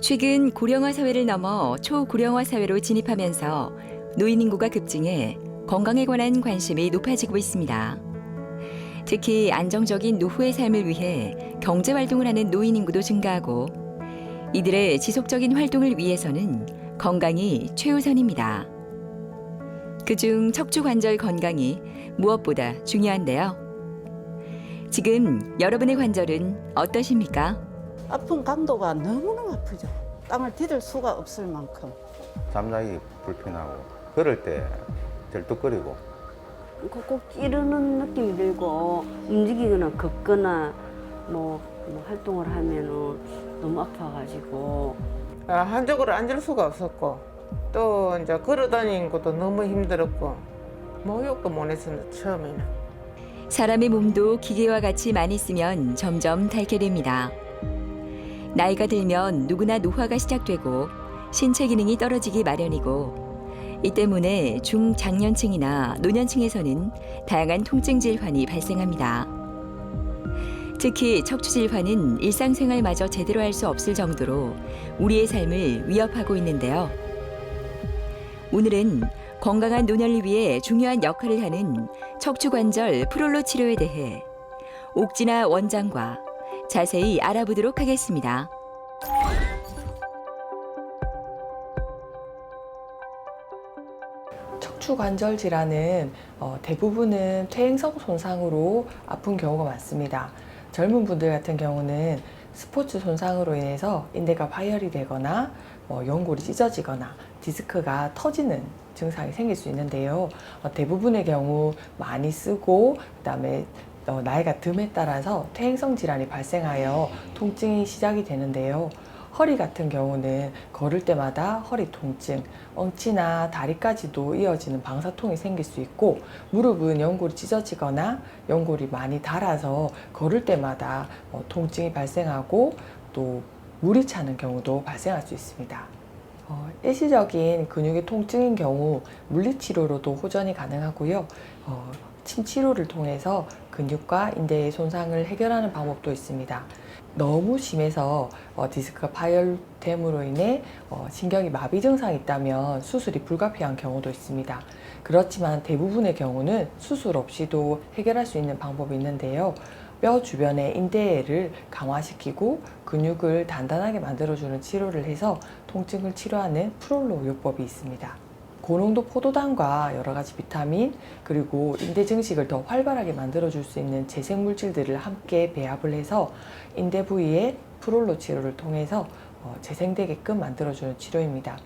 최근 고령화 사회를 넘어 초고령화 사회로 진입하면서 노인 인구가 급증해 건강에 관한 관심이 높아지고 있습니다. 특히 안정적인 노후의 삶을 위해 경제 활동을 하는 노인 인구도 증가하고 이들의 지속적인 활동을 위해서는 건강이 최우선입니다. 그중 척추 관절 건강이 무엇보다 중요한데요. 지금 여러분의 관절은 어떠십니까? 아픈 강도가 너무너무 아프죠. 땅을 디딜 수가 없을 만큼. 잠자기 불편하고 걸을 때 절뚝거리고 꼭 찌르는 느낌이 들고 움직이거나 걷거나 뭐, 뭐 활동을 하면은 너무 아파가지고 아, 한쪽으로 앉을 수가 없었고 또 이제 걸어 다니는 것도 너무 힘들었고 목욕도 못 했었는데 처음에는 사람의 몸도 기계와 같이 많이 쓰면 점점 닳게 됩니다. 나이가 들면 누구나 노화가 시작되고 신체 기능이 떨어지기 마련이고 이 때문에 중장년층이나 노년층에서는 다양한 통증 질환이 발생합니다. 특히 척추 질환은 일상생활마저 제대로 할 수 없을 정도로 우리의 삶을 위협하고 있는데요. 오늘은 건강한 노년을 위해 중요한 역할을 하는 척추관절 프롤로 치료에 대해 옥진아 원장과 자세히 알아보도록 하겠습니다. 척추 관절 질환은 어, 대부분은 퇴행성 손상으로 아픈 경우가 많습니다. 젊은 분들 같은 경우는 스포츠 손상으로 인해서 인대가 파열이 되거나 뭐 연골이 찢어지거나 디스크가 터지는 증상이 생길 수 있는데요. 어, 대부분의 경우 많이 쓰고 그다음에 어, 나이가 듦에 따라서 퇴행성 질환이 발생하여 통증이 시작이 되는데요. 허리 같은 경우는 걸을 때마다 허리 통증, 엉치나 다리까지도 이어지는 방사통이 생길 수 있고 무릎은 연골이 찢어지거나 연골이 많이 닳아서 걸을 때마다 어, 통증이 발생하고 또 물이 차는 경우도 발생할 수 있습니다. 어, 일시적인 근육의 통증인 경우 물리치료로도 호전이 가능하고요. 어, 침 치료를 통해서 근육과 인대의 손상을 해결하는 방법도 있습니다. 너무 심해서 어, 디스크가 파열됨으로 인해 어, 신경이 마비 증상이 있다면 수술이 불가피한 경우도 있습니다. 그렇지만 대부분의 경우는 수술 없이도 해결할 수 있는 방법이 있는데요. 뼈 주변의 인대를 강화시키고 근육을 단단하게 만들어주는 치료를 해서 통증을 치료하는 프롤로 요법이 있습니다. 고농도 포도당과 여러 가지 비타민 그리고 인대 증식을 더 활발하게 만들어줄 수 있는 재생 물질들을 함께 배합을 해서 인대 부위에 프롤로 치료를 통해서 어, 재생되게끔 만들어주는 치료입니다.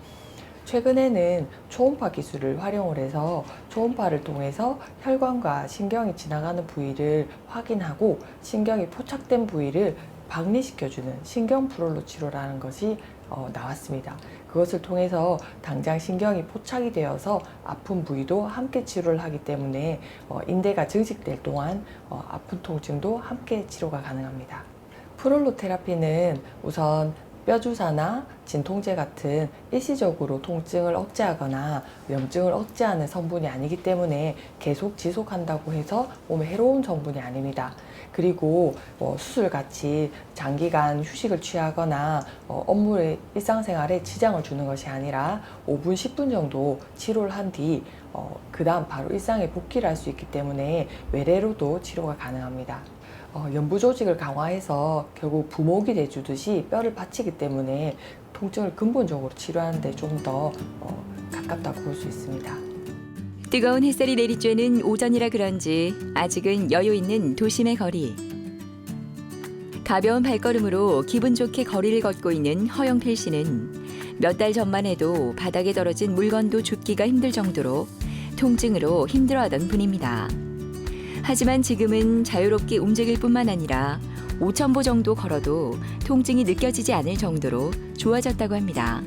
최근에는 초음파 기술을 활용을 해서 초음파를 통해서 혈관과 신경이 지나가는 부위를 확인하고 신경이 포착된 부위를 박리시켜주는 신경 프롤로 치료라는 것이 어, 나왔습니다. 그것을 통해서 당장 신경이 포착이 되어서 아픈 부위도 함께 치료를 하기 때문에 어, 인대가 증식될 동안 어, 아픈 통증도 함께 치료가 가능합니다. 프롤로 테라피는 우선 뼈주사나 진통제 같은 일시적으로 통증을 억제하거나 염증을 억제하는 성분이 아니기 때문에 계속 지속한다고 해서 몸에 해로운 성분이 아닙니다. 그리고 뭐 수술 같이 장기간 휴식을 취하거나 어, 업무의 일상생활에 지장을 주는 것이 아니라 5분, 10분 정도 치료를 한 뒤 어, 그 다음 바로 일상에 복귀를 할 수 있기 때문에 외래로도 치료가 가능합니다. 어, 연부 조직을 강화해서 결국 부목이 돼주듯이 뼈를 받치기 때문에 통증을 근본적으로 치료하는데 좀더 어, 가깝다고 볼 수 있습니다. 뜨거운 햇살이 내리쬐는 오전이라 그런지 아직은 여유 있는 도심의 거리. 가벼운 발걸음으로 기분 좋게 거리를 걷고 있는 허영필 씨는 몇 달 전만 해도 바닥에 떨어진 물건도 줍기가 힘들 정도로 통증으로 힘들어하던 분입니다. 하지만 지금은 자유롭게 움직일 뿐만 아니라 5,000보 정도 걸어도 통증이 느껴지지 않을 정도로 좋아졌다고 합니다.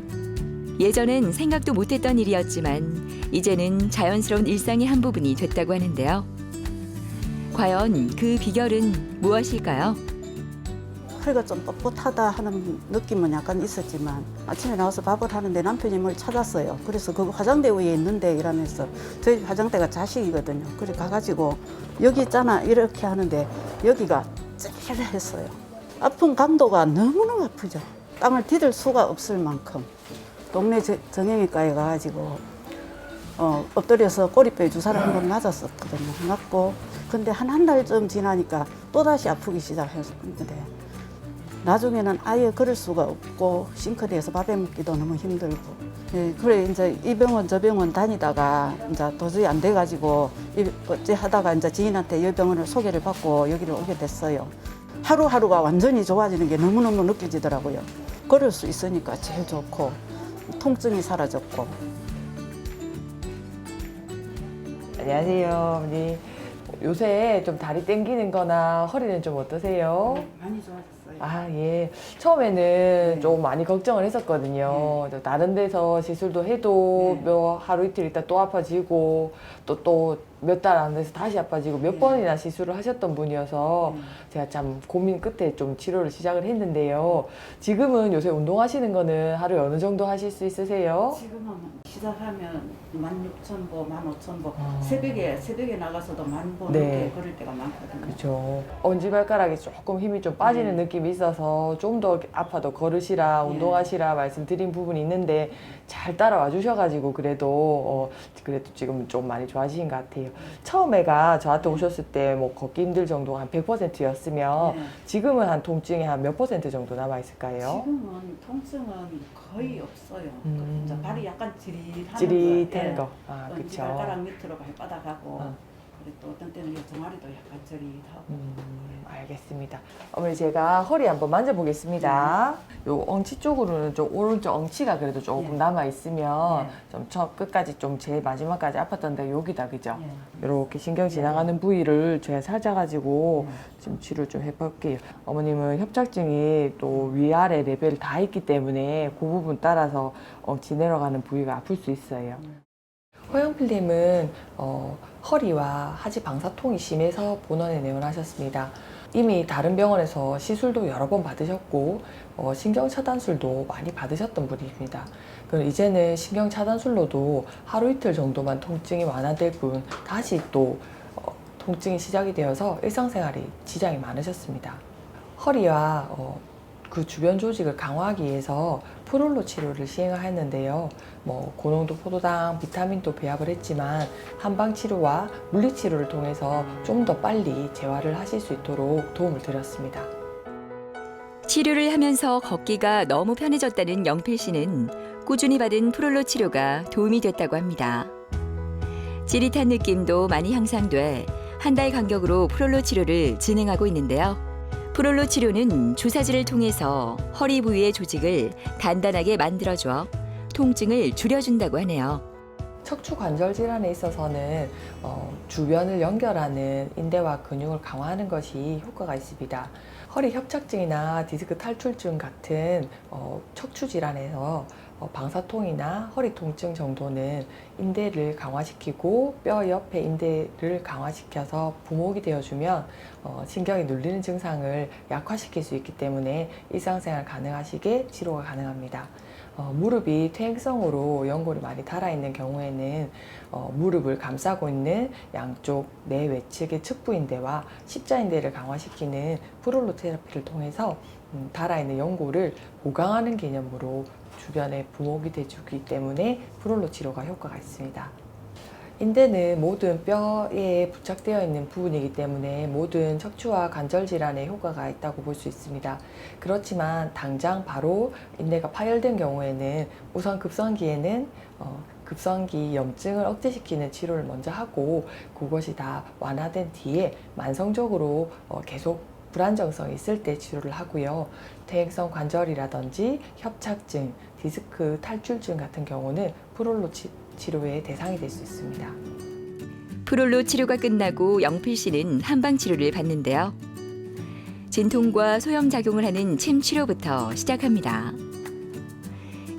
예전엔 생각도 못했던 일이었지만 이제는 자연스러운 일상의 한 부분이 됐다고 하는데요. 과연 그 비결은 무엇일까요? 허리가 좀 뻣뻣하다 하는 느낌은 약간 있었지만 아침에 나와서 밥을 하는데 남편이 뭘 찾았어요. 그래서 그 화장대 위에 있는데 이러면서 저희 화장대가 자식이거든요. 그래 가가지고 여기 있잖아 이렇게 하는데 여기가 찌릿했어요. 아픈 강도가 너무너무 아프죠. 땅을 디딜 수가 없을 만큼 동네 저- 정형외과에 가가지고 어, 엎드려서 꼬리뼈에 주사를 한 번 맞았었거든요. 맞고 근데 한 한 달쯤 지나니까 또 다시 아프기 시작했는데 나중에는 아예 걸을 수가 없고 싱크대에서 밥 해 먹기도 너무 힘들고 예, 그래 이제 이 병원 저 병원 다니다가 이제 도저히 안 돼가지고 이- 어찌 하다가 이제 지인한테 이 병원을 소개를 받고 여기를 오게 됐어요. 하루하루가 완전히 좋아지는 게 너무너무 느껴지더라고요. 걸을 수 있으니까 제일 좋고 통증이 사라졌고 안녕하세요, 어머니. 요새 좀 다리 땡기는 거나 허리는 좀 어떠세요? 많이 좋아졌어요. 아, 예. 처음에는 좀 많이 걱정을 했었거든요. 또 다른 데서 시술도 해도 네. 몇 하루 이틀 있다 또 아파지고 또 또 몇 달 안 돼서 다시 아파지고 몇 네. 번이나 시술을 하셨던 분이어서 음. 제가 참 고민 끝에 좀 치료를 시작을 했는데요. 지금은 요새 운동하시는 거는 하루에 어느 정도 하실 수 있으세요? 지금은 시작하면 16,000보, 15,000보 아. 새벽에 새벽에 나가서도 만보 네. 넘게 걸을 때가 많거든요. 그렇죠. 엄지 발가락이 조금 힘이 좀 빠지는 네. 느낌이 있어서 좀 더 아파도 걸으시라 네. 운동하시라 말씀드린 부분이 있는데 잘 따라와 주셔가지고 그래도 어, 그래도 지금 좀 많이 좋아지신 것 같아요. 처음에가 저한테 오셨을 때 뭐 걷기 힘들 정도가 한 100%였으면 네. 지금은 한 통증이 한 몇 퍼센트 정도 남아 있을까요? 지금은 통증은 거의 없어요. 음. 이제 발이 약간 지릿한 찌릿한 거. 거. 아, 예. 그렇죠. 발가락 밑으로 발바닥하고 어. 또 어떤 때는 이 종아리도 약간 저릿하고 음, 알겠습니다. 어머니 제가 허리 한번 만져보겠습니다. 요 엉치 쪽으로는 좀 오른쪽 엉치가 그래도 조금 네. 남아 있으면 네. 좀저 끝까지 좀 제일 마지막까지 아팠던데 여기다 그죠? 예. 이렇게 신경 지나가는 부위를 제가 찾아가지고 네. 지금 치료 좀 해볼게요. 어머님은 협착증이 또 위아래 레벨 다 있기 때문에 그 부분 따라서 엉치 내려가는 부위가 아플 수 있어요. 허영필님은 어, 허리와 하지 방사통이 심해서 본원에 내원하셨습니다. 이미 다른 병원에서 시술도 여러 번 받으셨고 어, 신경 차단술도 많이 받으셨던 분입니다. 그럼 이제는 신경 차단술로도 하루 이틀 정도만 통증이 완화될 뿐 다시 또 어, 통증이 시작이 되어서 일상생활이 지장이 많으셨습니다. 허리와 어, 그 주변 조직을 강화하기 위해서 프롤로 치료를 시행을 했는데요. 뭐 고농도 포도당, 비타민도 배합을 했지만 한방 치료와 물리 치료를 통해서 좀 더 빨리 재활을 하실 수 있도록 도움을 드렸습니다. 치료를 하면서 걷기가 너무 편해졌다는 영필 씨는 꾸준히 받은 프롤로 치료가 도움이 됐다고 합니다. 찌릿한 느낌도 많이 향상돼 한 달 간격으로 프롤로 치료를 진행하고 있는데요. 프롤로 치료는 주사지를 통해서 허리 부위의 조직을 단단하게 만들어줘 통증을 줄여준다고 하네요. 척추 관절 질환에 있어서는 어, 주변을 연결하는 인대와 근육을 강화하는 것이 효과가 있습니다. 허리 협착증이나 디스크 탈출증 같은 어, 척추 질환에서 어, 방사통이나 허리 통증 정도는 인대를 강화시키고 뼈 옆에 인대를 강화시켜서 부목이 되어주면 어, 신경이 눌리는 증상을 약화시킬 수 있기 때문에 일상생활 가능하시게 치료가 가능합니다. 어, 무릎이 퇴행성으로 연골이 많이 달아있는 경우에는 어, 무릎을 감싸고 있는 양쪽 내 외측의 측부인대와 십자인대를 강화시키는 프롤로 테라피를 통해서 음, 달아있는 연골을 보강하는 개념으로 주변에 부목이 돼주기 때문에 프롤로 치료가 효과가 있습니다. 인대는 모든 뼈에 부착되어 있는 부분이기 때문에 모든 척추와 관절 질환에 효과가 있다고 볼 수 있습니다. 그렇지만 당장 바로 인대가 파열된 경우에는 우선 급성기에는 어, 급성기 염증을 억제시키는 치료를 먼저 하고 그것이 다 완화된 뒤에 만성적으로 어, 계속 불안정성이 있을 때 치료를 하고요. 퇴행성 관절이라든지 협착증, 디스크 탈출증 같은 경우는 프롤로 치, 치료의 대상이 될 수 있습니다. 프롤로 치료가 끝나고 영필 씨는 한방 치료를 받는데요. 진통과 소염 작용을 하는 침 치료부터 시작합니다.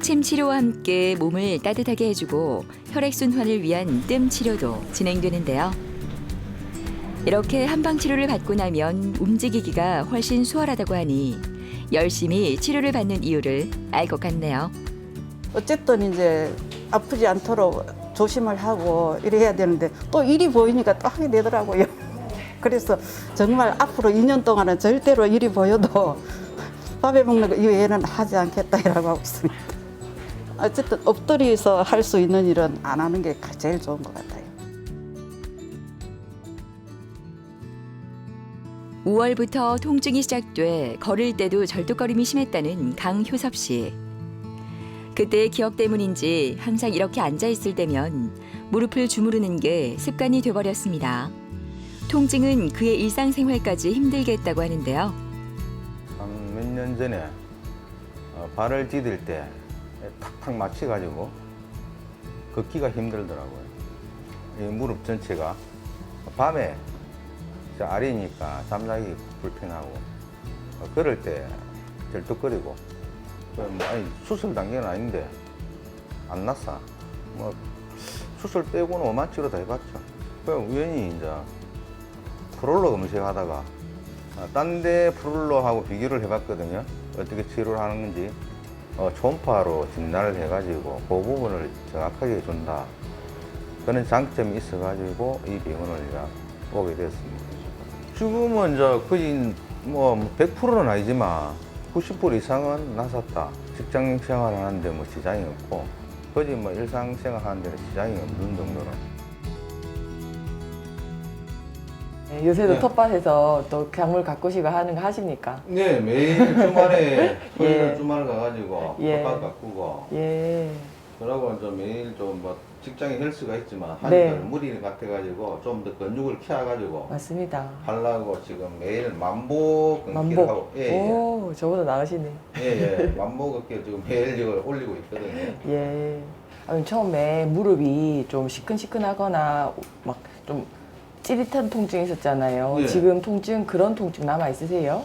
침 치료와 함께 몸을 따뜻하게 해주고 혈액 순환을 위한 뜸 치료도 진행되는데요. 이렇게 한방 치료를 받고 나면 움직이기가 훨씬 수월하다고 하니 열심히 치료를 받는 이유를 알 것 같네요. 어쨌든 이제 아프지 않도록 조심을 하고 이래야 되는데 또 일이 보이니까 또 하게 되더라고요. 그래서 정말 앞으로 2년 동안은 절대로 일이 보여도 밥에 먹는 거 이외에는 하지 않겠다라고 하고 있습니다. 어쨌든 엎드려서 할 수 있는 일은 안 하는 게 제일 좋은 것 같아요. 5월부터 통증이 시작돼 걸을 때도 절뚝거림이 심했다는 강효섭 씨. 그때의 기억 때문인지 항상 이렇게 앉아 있을 때면 무릎을 주무르는 게 습관이 돼버렸습니다. 통증은 그의 일상생활까지 힘들게 했다고 하는데요. 한 몇 년 전에 어, 발을 디딜 때 탁탁 맞춰가지고 걷기가 힘들더라고요. 이 무릎 전체가 밤에 저 아래니까 잠자기 불편하고 어, 걸을 때 절뚝거리고 뭐 아니 수술 단계는 아닌데 안 났어. 뭐 수술 빼고는 오만치로 다 해봤죠. 그 우연히 이제 프롤로 검색하다가 아, 딴데 프롤로하고 비교를 해봤거든요. 어떻게 치료를 하는 건지. 어, 초음파로 진단을 해가지고 그 부분을 정확하게 준다. 그런 장점이 있어가지고 이 병원을 오게 됐습니다. 지금은 이제 거의 뭐 100%는 아니지만 90% 이상은 나섰다. 직장 생활 하는데 뭐 지장이 없고 거의 뭐 일상생활 하는 데는 지장이 없는 정도로. 네, 요새도 네. 텃밭에서 또 작물 가꾸시고 하는 거 하십니까? 네, 매일 주말에 토요일 예. 주말 가가지고 예. 텃밭 가꾸고 예. 그러고 이제 매일 좀뭐 직장에 헬스가 있지만 네. 하니까 무리 같아가지고 좀 더 근육을 키워가지고 맞습니다. 하려고 지금 매일 만보 걷기를 만복. 하고 예예 오, 저보다 나으시네. 예, 예. 만보 걷기 지금 매일 이걸 올리고 있거든요. 예. 아니, 처음에 무릎이 좀 시큰시큰하거나 막 좀 찌릿한 통증이 있었잖아요. 예. 지금 통증 그런 통증 남아 있으세요?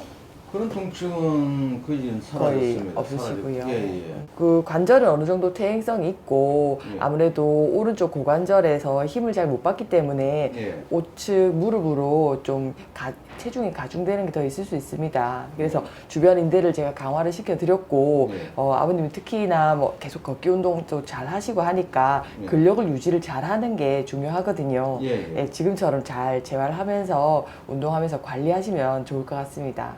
그런 통증은 거의 거의 사라졌습니다. 없으시고요. 사라졌- 예, 예. 그 관절은 어느 정도 퇴행성이 있고 예. 아무래도 오른쪽 고관절에서 힘을 잘 못 받기 때문에 예. 우측 무릎으로 좀 가- 체중이 가중되는 게 더 있을 수 있습니다. 그래서 주변 인대를 제가 강화를 시켜드렸고 예. 어, 아버님이 특히나 뭐 계속 걷기 운동도 잘 하시고 하니까 예. 근력을 유지를 잘 하는 게 중요하거든요. 예, 예. 예, 지금처럼 잘 재활하면서 운동하면서 관리하시면 좋을 것 같습니다.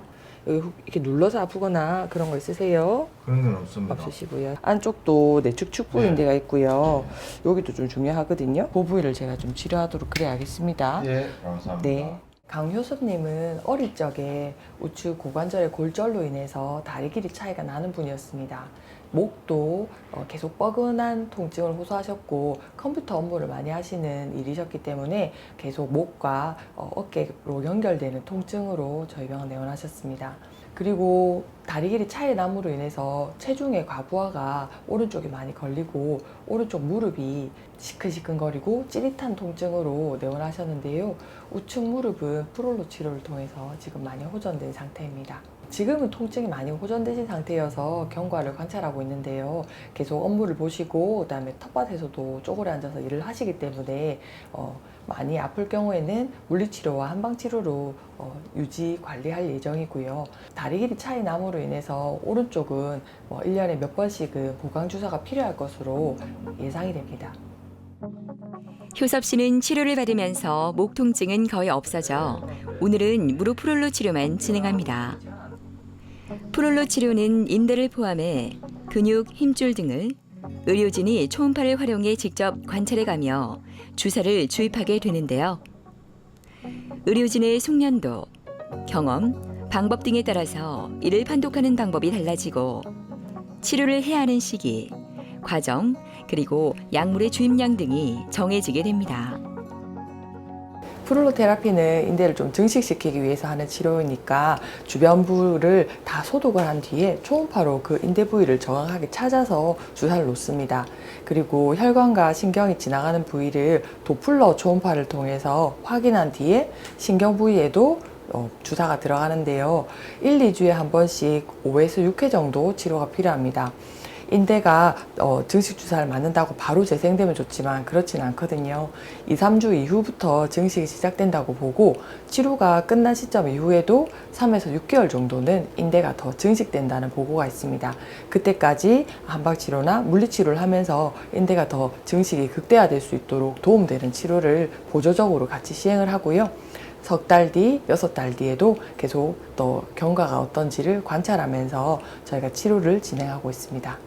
이렇게 눌러서 아프거나 그런 거 있으세요? 그런 건 없습니다. 없으시고요. 안쪽도 내측 축부인대가 있고요. 여기도 좀 중요하거든요. 그 부위를 제가 좀 치료하도록 그래야겠습니다. 예, 감사합니다. 네. 강효섭님은 어릴 적에 우측 고관절의 골절로 인해서 다리 길이 차이가 나는 분이었습니다. 목도 어, 계속 뻐근한 통증을 호소하셨고 컴퓨터 업무를 많이 하시는 일이셨기 때문에 계속 목과 어, 어깨로 연결되는 통증으로 저희 병원 내원하셨습니다. 그리고 다리 길이 차이 남으로 인해서 체중의 과부하가 오른쪽에 많이 걸리고 오른쪽 무릎이 시큰시큰거리고 찌릿한 통증으로 내원하셨는데요. 우측 무릎은 프롤로 치료를 통해서 지금 많이 호전된 상태입니다. 지금은 통증이 많이 호전되신 상태여서 경과를 관찰하고 있는데요. 계속 업무를 보시고 그다음에 텃밭에서도 쪼그려 앉아서 일을 하시기 때문에 어, 많이 아플 경우에는 물리치료와 한방치료로 어, 유지 관리할 예정이고요. 다리 길이 차이 남으로 인해서 오른쪽은 뭐 1년에 몇 번씩은 보강 주사가 필요할 것으로 예상이 됩니다. 효섭 씨는 치료를 받으면서 목 통증은 거의 없어져 오늘은 무릎 프롤로 치료만 진행합니다. 프롤로 치료는 인대를 포함해 근육, 힘줄 등을 의료진이 초음파를 활용해 직접 관찰해 가며 주사를 주입하게 되는데요. 의료진의 숙련도, 경험, 방법 등에 따라서 이를 판독하는 방법이 달라지고 치료를 해야 하는 시기, 과정, 그리고 약물의 주입량 등이 정해지게 됩니다. 프롤로 테라피는 인대를 좀 증식시키기 위해서 하는 치료이니까 주변 부를 다 소독을 한 뒤에 초음파로 그 인대 부위를 정확하게 찾아서 주사를 놓습니다. 그리고 혈관과 신경이 지나가는 부위를 도플러 초음파를 통해서 확인한 뒤에 신경 부위에도 어, 주사가 들어가는데요. 1, 2주에 한 번씩 5에서 6회 정도 치료가 필요합니다. 인대가 어, 증식 주사를 맞는다고 바로 재생되면 좋지만 그렇지는 않거든요. 2, 3주 이후부터 증식이 시작된다고 보고 치료가 끝난 시점 이후에도 3에서 6개월 정도는 인대가 더 증식된다는 보고가 있습니다. 그때까지 한방치료나 물리치료를 하면서 인대가 더 증식이 극대화될 수 있도록 도움되는 치료를 보조적으로 같이 시행을 하고요. 석달 뒤, 여섯 달 뒤에도 계속 또 경과가 어떤지를 관찰하면서 저희가 치료를 진행하고 있습니다.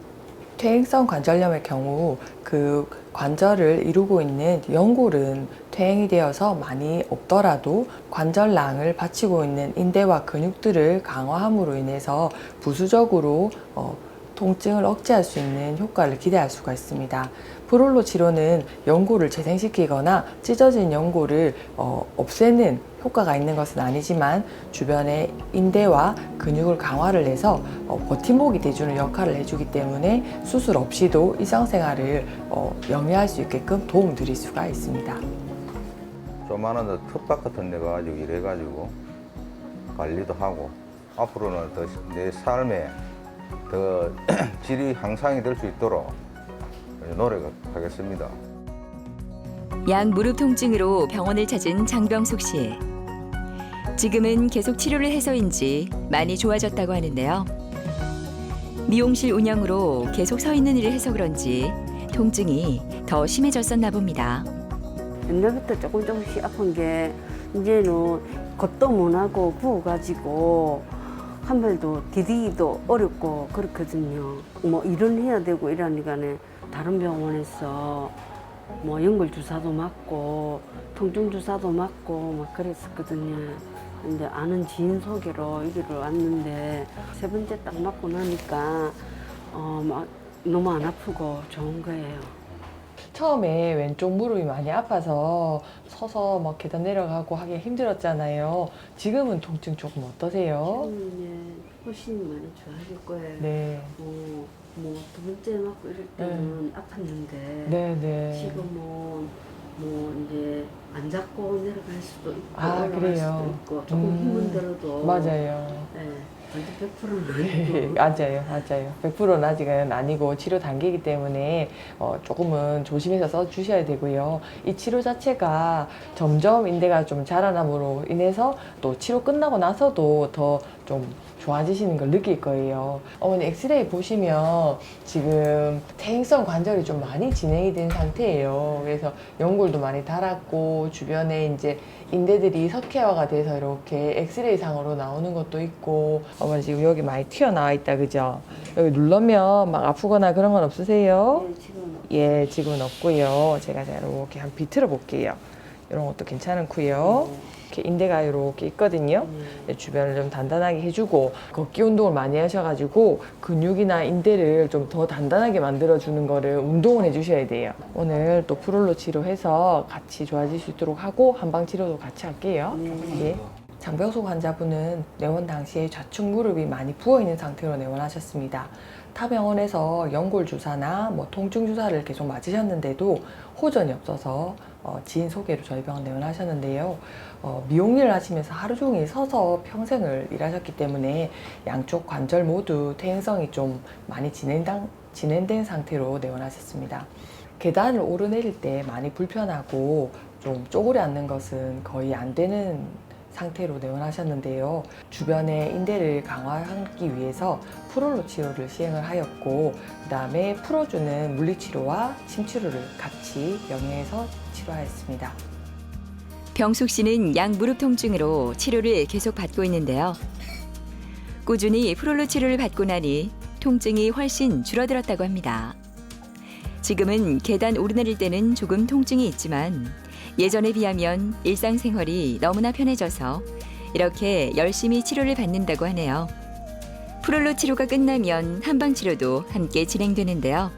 퇴행성 관절염의 경우 그 관절을 이루고 있는 연골은 퇴행이 되어서 많이 없더라도 관절낭을 받치고 있는 인대와 근육들을 강화함으로 인해서 부수적으로 어, 통증을 억제할 수 있는 효과를 기대할 수가 있습니다. 프롤로 치료는 연골을 재생시키거나 찢어진 연골을 어, 없애는 효과가 있는 것은 아니지만 주변의 인대와 근육을 강화를 해서 어, 버팀목이 돼주는 역할을 해주기 때문에 수술 없이도 일상생활을 어, 영위할 수 있게끔 도움 드릴 수가 있습니다. 조만한 텃밭 같은 데 가가지고 일해가지고 관리도 하고 앞으로는 더 내 삶에 더 질이 향상이 될 수 있도록 노력하겠습니다. 양 무릎 통증으로 병원을 찾은 장병숙 씨. 지금은 계속 치료를 해서인지 많이 좋아졌다고 하는데요. 미용실 운영으로 계속 서 있는 일을 해서 그런지 통증이 더 심해졌었나 봅니다. 옛날부터 조금 조금씩 아픈 게 이제는 걷도 못 하고 부어가지고 한 발도 디디기도 어렵고 그렇거든요. 뭐 일은 해야 되고 이러니까는 다른 병원에서 뭐 연골 주사도 맞고 통증 주사도 맞고 막 그랬었거든요. 근데 아는 지인 소개로 여기로 왔는데 세 번째 딱 맞고 나니까 어 막 너무 안 아프고 좋은 거예요. 처음에 왼쪽 무릎이 많이 아파서 서서 막 계단 내려가고 하기 힘들었잖아요. 지금은 통증 조금 어떠세요? 지금은 이제 훨씬 많이 좋아질 거예요. 네. 뭐, 뭐, 두 번째 맞고 이럴 때는 아팠는데, 네, 네. 지금은 뭐, 이제 안 잡고 내려갈 수도 있고, 아, 올라갈 그래요? 수도 있고, 조금 음, 힘은 들어도. 맞아요. 네, 완전 100%는 네, 아니고. 맞아요, 맞아요. 100%는 아직은 아니고 치료 단계이기 때문에 어, 조금은 조심해서 써주셔야 되고요. 이 치료 자체가 점점 인대가 좀 자라남으로 인해서 또 치료 끝나고 나서도 더 좀 좋아지시는 걸 느낄 거예요. 어머니 엑스레이 보시면 지금 퇴행성 관절이 좀 많이 진행이 된 상태예요. 그래서 연골도 많이 닳았고 주변에 이제 인대들이 석회화가 돼서 이렇게 엑스레이 상으로 나오는 것도 있고 어머니 지금 여기 많이 튀어나와 있다 그죠? 여기 누르면 막 아프거나 그런 건 없으세요? 네, 지금 예 지금은 없고요 제가 자 이렇게 한 비틀어 볼게요 이런 것도 괜찮고요 이렇게 인대가 이렇게 있거든요 네, 주변을 좀 단단하게 해주고 걷기 운동을 많이 하셔가지고 근육이나 인대를 좀 더 단단하게 만들어주는 거를 운동을 해주셔야 돼요. 오늘 또 프롤로 치료해서 같이 좋아질 수 있도록 하고 한방 치료도 같이 할게요. 예. 장병숙 환자분은 내원 당시에 좌측 무릎이 많이 부어 있는 상태로 내원하셨습니다. 타 병원에서 연골 주사나 뭐 통증 주사를 계속 맞으셨는데도 호전이 없어서 어, 지인 소개로 저희 병원 내원하셨는데요. 어, 미용 일을 하시면서 하루 종일 서서 평생을 일하셨기 때문에 양쪽 관절 모두 퇴행성이 좀 많이 진행당, 진행된 상태로 내원하셨습니다. 계단을 오르내릴 때 많이 불편하고 좀 쪼그려 앉는 것은 거의 안 되는 상태로 내원하셨는데요. 주변의 인대를 강화하기 위해서 프롤로 치료를 시행을 하였고, 그 다음에 풀어주는 물리치료와 침치료를 같이 병행해서 치료하였습니다. 병숙 씨는 양 무릎 통증으로 치료를 계속 받고 있는데요. 꾸준히 프롤로 치료를 받고 나니 통증이 훨씬 줄어들었다고 합니다. 지금은 계단 오르내릴 때는 조금 통증이 있지만 예전에 비하면 일상생활이 너무나 편해져서 이렇게 열심히 치료를 받는다고 하네요. 프롤로 치료가 끝나면 한방 치료도 함께 진행되는데요.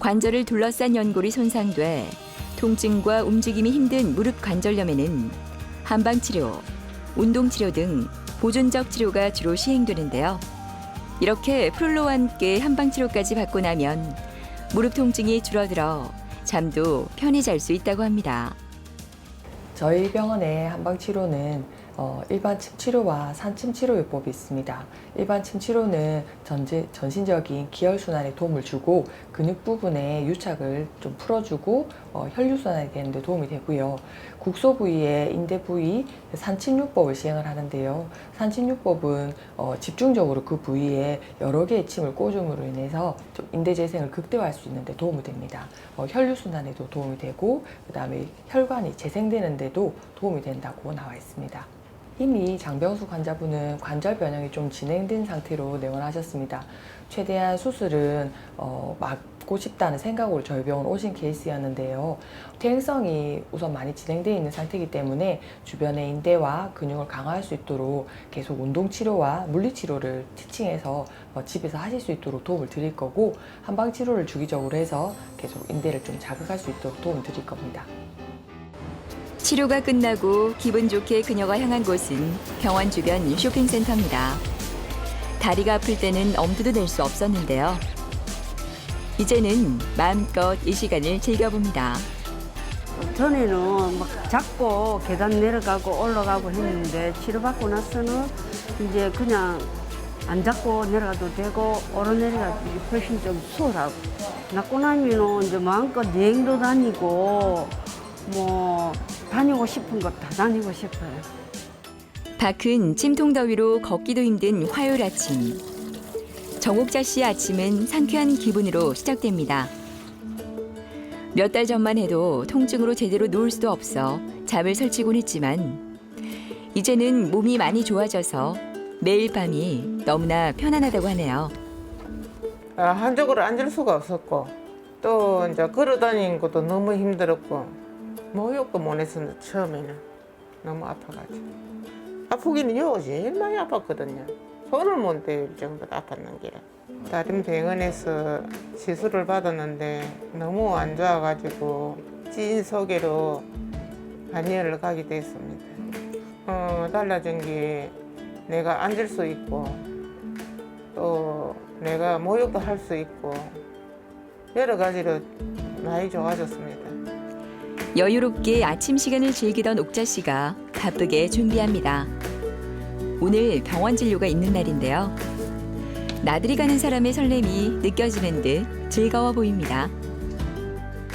관절을 둘러싼 연골이 손상돼 통증과 움직임이 힘든 무릎 관절염에는 한방 치료, 운동 치료 등 보존적 치료가 주로 시행되는데요. 이렇게 프롤로와 함께 한방 치료까지 받고 나면 무릎 통증이 줄어들어 잠도 편히 잘 수 있다고 합니다. 저희 병원의 한방 치료는 어, 일반 침 치료와 산침 치료요법이 있습니다. 일반 침 치료는 전제, 전신적인 기혈순환에 도움을 주고 근육 부분의 유착을 좀 풀어주고 어, 혈류순환이 되는데 도움이 되고요. 국소 부위의 인대 부위 산침요법을 시행을 하는데요. 산침요법은 어, 집중적으로 그 부위에 여러 개의 침을 꽂음으로 인해서 좀 인대 재생을 극대화할 수 있는데 도움이 됩니다. 어, 혈류순환에도 도움이 되고 그 다음에 혈관이 재생되는데도 도움이 된다고 나와 있습니다. 이미 장병숙 환자분은 관절 변형이 좀 진행된 상태로 내원하셨습니다. 최대한 수술은 어, 막 고 싶다는 생각으로 저희 병원 오신 케이스였는데요. 퇴행성이 우선 많이 진행되어 있는 상태이기 때문에 주변의 인대와 근육을 강화할 수 있도록 계속 운동 치료와 물리 치료를 티칭해서 어, 집에서 하실 수 있도록 도움을 드릴 거고 한방 치료를 주기적으로 해서 계속 인대를 좀 자극할 수 있도록 도움을 드릴 겁니다. 치료가 끝나고 기분 좋게 그녀가 향한 곳은 병원 주변 쇼핑센터입니다. 다리가 아플 때는 엄두도 낼 수 없었는데요. 이제는 마음껏 이 시간을 즐겨봅니다. 전에는 막 잡고 계단 내려가고 올라가고 했는데 치료받고 나서는 이제 그냥 안 잡고 내려가도 되고 오르내려가도 훨씬 좀 수월하고 낫고 나면은 이제 마음껏 여행도 다니고 뭐 다니고 싶은 거다 다니고 싶어요. 밖은 찜통 더위로 걷기도 힘든 화요일 아침. 정옥자 씨의 아침은 상쾌한 기분으로 시작됩니다. 몇 달 전만 해도 통증으로 제대로 누울 수도 없어 잠을 설치곤 했지만 이제는 몸이 많이 좋아져서 매일 밤이 너무나 편안하다고 하네요. 아, 한쪽으로 앉을 수가 없었고 또 이제 걸어 다니는 것도 너무 힘들었고 목욕도 못 했었는데 처음에는 너무 아파가지고 아프기는 요 제일 많이 아팠거든요 손을 못댈 정도로 아팠는 게라 다른 병원에서 시술을 받았는데 너무 안 좋아가지고 찐 소개로 한의원을 가게 됐습니다 어, 달라진 게 내가 앉을 수 있고 또 내가 목욕도 할 수 있고 여러 가지로 많이 좋아졌습니다. 여유롭게 아침 시간을 즐기던 옥자 씨가 바쁘게 준비합니다. 오늘 병원 진료가 있는 날인데요. 나들이 가는 사람의 설렘이 느껴지는 듯 즐거워 보입니다.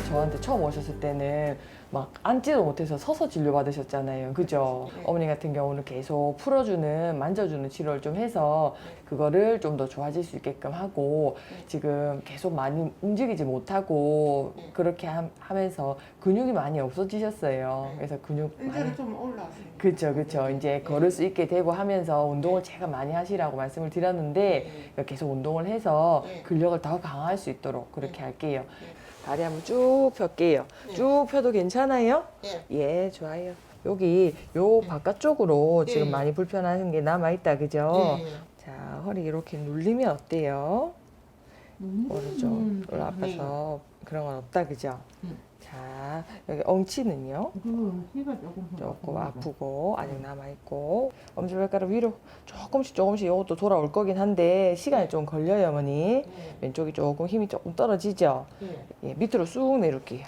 저한테 처음 오셨을 때는 막 앉지도 못해서 서서 진료 받으셨잖아요. 그죠? 어머니 같은 경우는 계속 풀어주는, 만져주는 치료를 좀 해서 그거를 좀 더 좋아질 수 있게끔 하고 지금 계속 많이 움직이지 못하고 그렇게 함- 하면서 근육이 많이 없어지셨어요. 그래서 근육 많이 좀 올라왔어요. 그렇죠, 그렇죠. 이제 걸을 수 있게 되고 하면서 운동을 제가 많이 하시라고 말씀을 드렸는데 계속 운동을 해서 근력을 더 강화할 수 있도록 그렇게 할게요. 다리 한번 쭉 펴게요. 쭉 펴도 괜찮아요? 예, 좋아요. 여기 요 바깥쪽으로 지금 많이 불편한 게 남아 있다, 그죠? 자, 허리 이렇게 눌리면 어때요? 오른쪽 올라 아파서 그런 건 없다, 그죠? 자, 여기 엉치는요? 조금 아프고 아직 남아 있고 엄지발가락 위로 조금씩 조금씩 이것도 돌아올 거긴 한데 시간이 좀 걸려요, 어머니. 왼쪽이 조금 힘이 조금 떨어지죠. 예, 밑으로 쑥 내릴게요.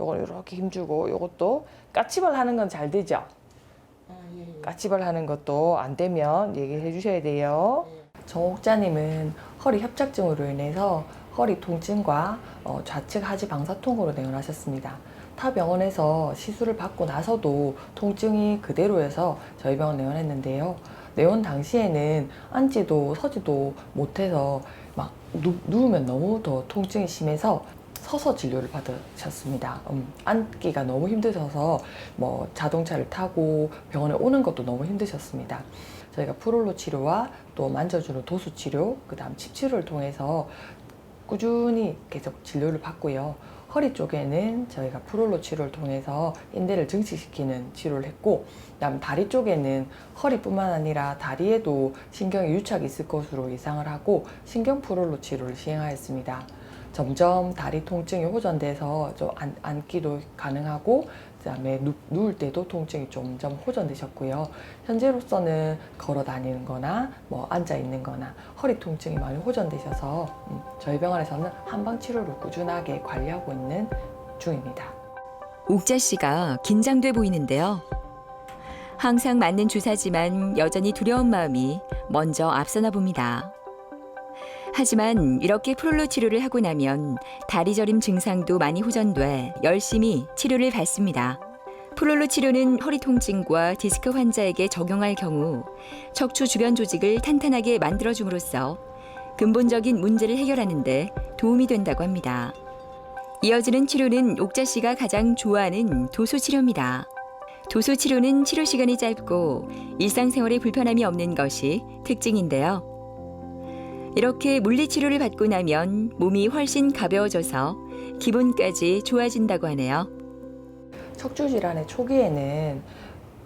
요걸 이렇게 힘주고 요것도 까치발 하는 건 잘 되죠. 까치발 하는 것도 안 되면 얘기해 주셔야 돼요. 정옥자님은 허리 협착증으로 인해서 허리 통증과 어, 좌측 하지 방사통으로 내원하셨습니다. 타 병원에서 시술을 받고 나서도 통증이 그대로여서 저희 병원 내원했는데요. 내원 당시에는 앉지도 서지도 못해서 막 누, 누우면 너무 더 통증이 심해서 서서 진료를 받으셨습니다. 음, 앉기가 너무 힘드셔서 뭐 자동차를 타고 병원에 오는 것도 너무 힘드셨습니다. 저희가 프롤로 치료와 또 만져주는 도수 치료, 그 다음 칩 치료를 통해서 꾸준히 계속 진료를 받고요. 허리 쪽에는 저희가 프롤로 치료를 통해서 인대를 증식시키는 치료를 했고, 그다음 다리 쪽에는 허리뿐만 아니라 다리에도 신경의 유착이 있을 것으로 예상을 하고 신경 프롤로 치료를 시행하였습니다. 점점 다리 통증이 호전돼서 좀 앉, 앉기도 가능하고 그다음에 누, 누울 때도 통증이 점점 호전되셨고요. 현재로서는 걸어 다니는 거나 뭐 앉아 있는 거나 허리 통증이 많이 호전되셔서 음, 저희 병원에서는 한방 치료를 꾸준하게 관리하고 있는 중입니다. 옥자 씨가 긴장돼 보이는데요. 항상 맞는 주사지만 여전히 두려운 마음이 먼저 앞서나 봅니다. 하지만 이렇게 프롤로 치료를 하고 나면 다리 저림 증상도 많이 호전돼 열심히 치료를 받습니다. 프롤로 치료는 허리 통증과 디스크 환자에게 적용할 경우 척추 주변 조직을 탄탄하게 만들어줌으로써 근본적인 문제를 해결하는데 도움이 된다고 합니다. 이어지는 치료는 옥자 씨가 가장 좋아하는 도수 치료입니다. 도수 치료는 치료 시간이 짧고 일상생활에 불편함이 없는 것이 특징인데요. 이렇게 물리 치료를 받고 나면 몸이 훨씬 가벼워져서 기분까지 좋아진다고 하네요. 척추 질환의 초기에는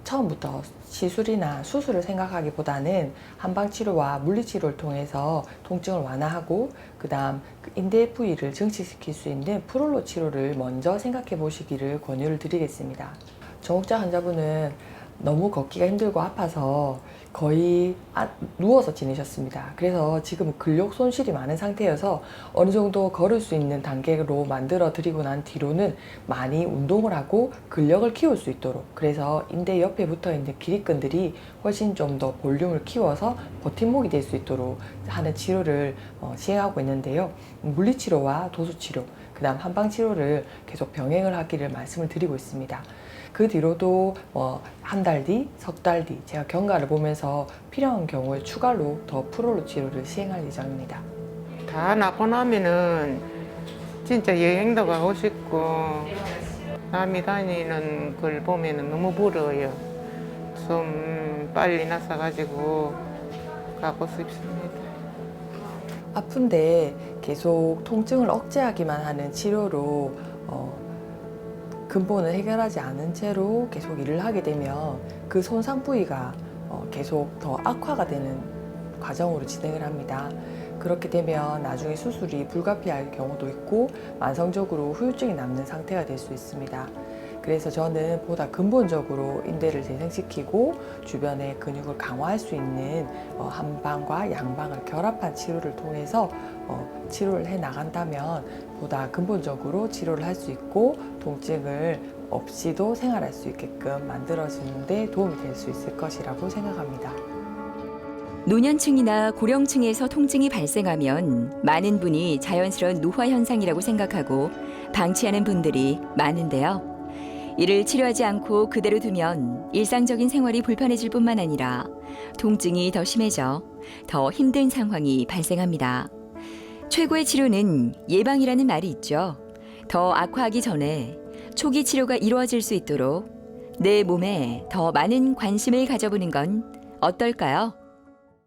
처음부터 시술이나 수술을 생각하기보다는 한방 치료와 물리 치료를 통해서 통증을 완화하고 그다음 그 인대 부위를 증식시킬 수 있는 프롤로 치료를 먼저 생각해 보시기를 권유를 드리겠습니다. 정욱자 환자분은 너무 걷기가 힘들고 아파서 거의 아- 누워서 지내셨습니다. 그래서 지금 근력 손실이 많은 상태여서 어느 정도 걸을 수 있는 단계로 만들어 드리고 난 뒤로는 많이 운동을 하고 근력을 키울 수 있도록 그래서 인대 옆에 붙어 있는 기립근들이 훨씬 좀 더 볼륨을 키워서 버팀목이 될 수 있도록 하는 치료를 어, 시행하고 있는데요. 물리치료와 도수치료, 그 다음 한방치료를 계속 병행을 하기를 말씀을 드리고 있습니다. 그 뒤로도 뭐 한 달 뒤, 석 달 뒤 제가 경과를 보면서 필요한 경우에 추가로 더 프롤로 치료를 시행할 예정입니다. 다 낫고 나면은 진짜 여행도 가고 싶고 남이 다니는 걸 보면은 너무 부러워요. 좀 빨리 나서가지고 가고 싶습니다. 아픈데 계속 통증을 억제하기만 하는 치료로 어, 근본을 해결하지 않은 채로 계속 일을 하게 되면 그 손상 부위가 어, 계속 더 악화가 되는 과정으로 진행을 합니다. 그렇게 되면 나중에 수술이 불가피할 경우도 있고 만성적으로 후유증이 남는 상태가 될 수 있습니다. 그래서 저는 보다 근본적으로 인대를 재생시키고 주변의 근육을 강화할 수 있는 어, 한방과 양방을 결합한 치료를 통해서 어, 치료를 해 나간다면 보다 근본적으로 치료를 할 수 있고 통증을 없이도 생활할 수 있게끔 만들어지는데 도움이 될 수 있을 것이라고 생각합니다. 노년층이나 고령층에서 통증이 발생하면 많은 분이 자연스러운 노화 현상이라고 생각하고 방치하는 분들이 많은데요. 이를 치료하지 않고 그대로 두면 일상적인 생활이 불편해질 뿐만 아니라 통증이 더 심해져 더 힘든 상황이 발생합니다. 최고의 치료는 예방이라는 말이 있죠. 더 악화하기 전에 초기 치료가 이루어질 수 있도록 내 몸에 더 많은 관심을 가져보는 건 어떨까요?